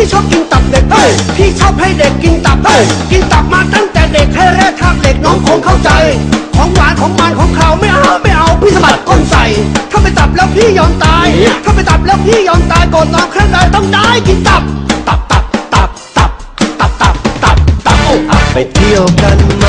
พี่ชอบกินตับเด็กเฮ้ยพี่ชอบให้เด็กกินตับเฮ้ยกินตับมาตั้งแต่เด็กให้แรกทักเด็กน้องคงเข้าใจ ของหวานของมันของเขาไม่เอาไม่เอาพี่สะบัดก้นใส่ถ้าไปตับแล้วพี่ยอมตาย ถ้าไปตับแล้วพี่ยอมตายก่อนนอนครั้งใดต้องได้กินตับตับตับตับตับตับตับตับตับโอ้ไปเที่ยวกันไหม